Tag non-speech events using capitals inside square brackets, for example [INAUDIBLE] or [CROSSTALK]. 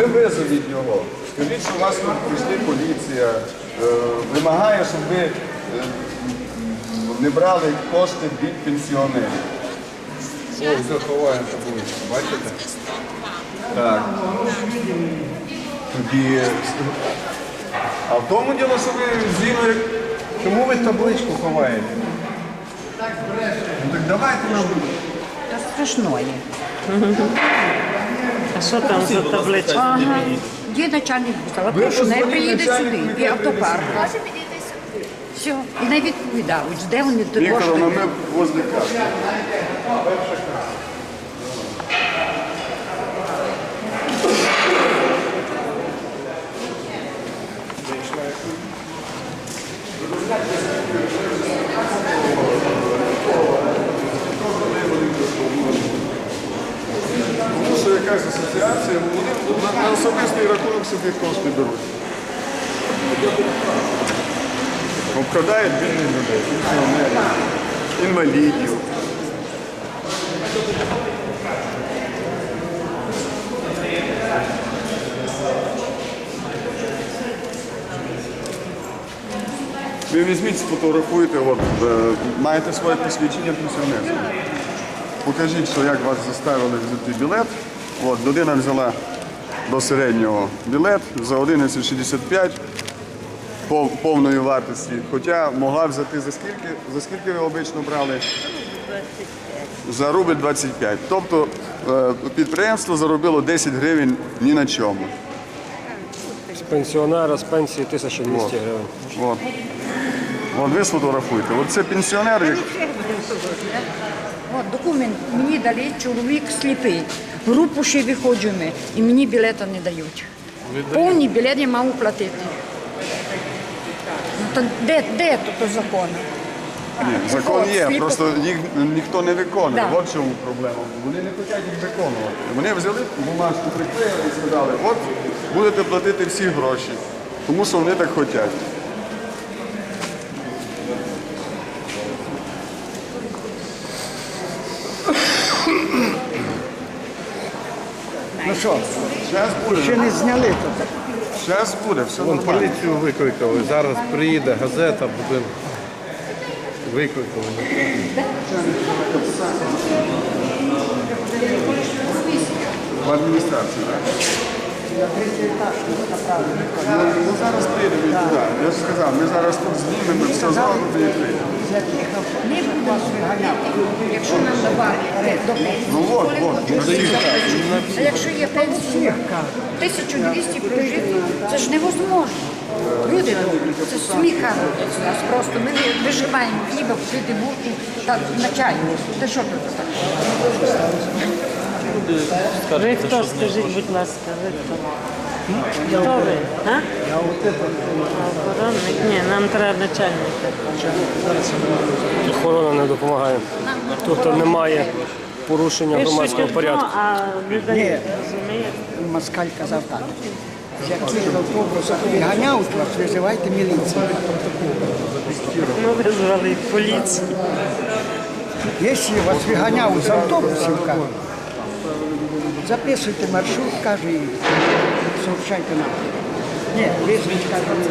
ви визовіть його. Скажіть, що у вас тут прийшли поліція, е, вимагає, щоб ви е, не брали кошти від пенсіонерів. О, вже ховаємо табличку, бачите? Так. Тоді. А в тому діло, що ви як. Чому ви табличку ховаєте? Ну так давайте нам. Та страшное. А [LAUGHS] що там за табличка? Ага. Є начальник бусала, прошу, не приїде сюди, і автопарк. Все, і не відповідають, де вони до Вікторовна, ми возле каси. Що якась асоціація, вони на, особистий рахунок собі кошти беруть. Обкрадають бідних людей, пенсіонерів, інвалідів. Ви візьміть, сфотографуйте, от, е, маєте своє посвідчення пенсіонерства. Покажіть, що як вас заставили взяти білет. От, людина взяла до середнього білет за 11,65 пов- повної вартості. Хоча могла взяти за скільки? За скільки ви обично брали? За рубль 25. Тобто е, підприємство заробило 10 гривень ні на чому. З пенсіонера з пенсії 1200 гривень. От. От ви сфотографуйте. От це пенсіонер, як- От документ мені дали, чоловік сліпий. Групу ще виходжуємо, і мені білета не дають. Повний білет я мав платити. Ну, то де, де тут закон? Ні, закон є, Сліпо- просто їх ніхто не виконує. Да. От в чому проблема. Вони не хочуть їх виконувати. Вони взяли бумажку, приклеїли і сказали, от будете платити всі гроші, тому що вони так хочуть. Ну що, Зараз буде, ще не зняли тут. зараз буде, все Вон нормально. поліцію викликали. Зараз приїде газета, будемо викликали. В адміністрації, так? Ну, зараз прийдемо і туди. Я ж сказав, ми зараз тут знімемо, все зробимо і прийдемо. Не буду вас виганяти, якщо нам давали до пенсії. Ну от, от, на всіх. А якщо є пенсія, 1200 прожити, це ж невозможно. Люди, це сміха робить нас просто. Ми ви- виживаємо хліба, купити булку та на. Та що тут таке? Ви хто, скажіть, будь ласка, ви хто? Хто ви? А? Охоронник? Ні, нам треба начальника. Охорона не допомагає. Тут немає порушення громадського порядку. розумієте? Москаль казав так. Як автобус виганяють вас, визивайте міліцію. Ми визвали поліцію. Якщо вас виганяють з автобусів, кажуть, записуйте маршрут, каже, і сообщайте нам. Ні, визвіть, каже.